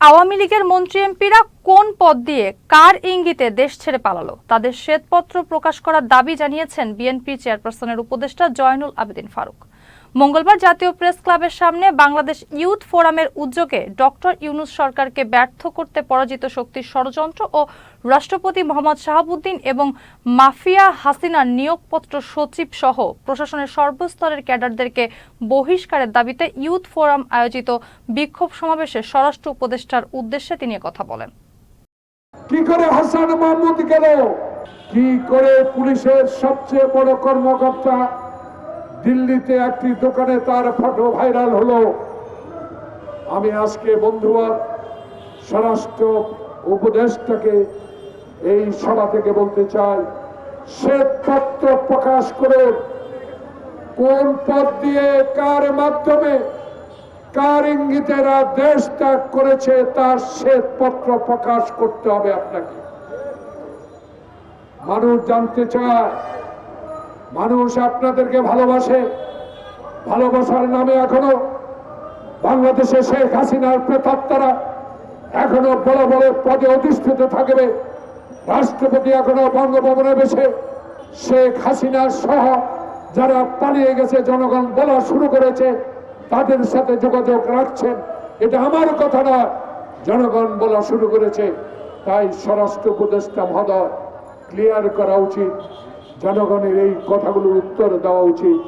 আওয়ামী লীগের মন্ত্রী এমপিরা কোন পদ দিয়ে কার ইঙ্গিতে দেশ ছেড়ে পালালো? তাদের শ্বেতপত্র প্রকাশ করার দাবি জানিয়েছেন বিএনপি চেয়ারপারসনের উপদেষ্টা জয়নুল আবেদিন ফারুক। মঙ্গলবার জাতীয় প্রেস ক্লাবের সামনে বাংলাদেশ ইউথ ফোরামের উদ্যোগে ডক্টর ইউনুস সরকারকে ব্যর্থ করতে পরাজিত শক্তির ষড়যন্ত্র ও রাষ্ট্রপতি মোহাম্মদ শাহাবুদ্দিন এবং মাফিয়া হাসিনার নিয়োগপত্র সচিব সহ প্রশাসনের সর্বস্তরের ক্যাডারদেরকে বহিষ্কারের দাবিতে ইউথ ফোরাম আয়োজিত বিক্ষোভ সমাবেশে স্বরাষ্ট্র উপদেষ্টার উদ্দেশ্যে তিনি কথা বলেন। কি করে হাসান মাহমুদ গেল? কি করে পুলিশের সবচেয়ে বড় কর্মকর্তা দিল্লিতে একটি দোকানে তার ফটো ভাইরাল হলো। আমি আজকে বন্ধুবার স্বরাষ্ট্র উপদেষ্টাকে এই সভা থেকে বলতে চাই শ্বেতপত্র প্রকাশ করে কোন পথ দিয়ে কার মাধ্যমে কার ইঙ্গিতেরা দেশ ত্যাগ করেছে তার শ্বেতপত্র প্রকাশ করতে হবে আপনাকে। মানুষ জানতে চায় মানুষ আপনাদেরকে ভালোবাসে, ভালোবাসার নামে এখনও বাংলাদেশে শেখ হাসিনার প্রেতাত্মারা এখনও বড় বড় পদে অধিষ্ঠিত থাকবে। রাষ্ট্রপতি এখনও বঙ্গভবনে বসে। শেখ হাসিনার সহ যারা পালিয়ে গেছে, জনগণ বলা শুরু করেছে, তাদের সাথে যোগাযোগ রাখছেন। এটা আমার কথা নয়, জনগণ বলা শুরু করেছে। তাই স্বরাষ্ট্র উপদেষ্টা মহোদয় ক্লিয়ার করা উচিত। জনগণের এই কথাগুলোর উত্তর দেওয়া উচিত।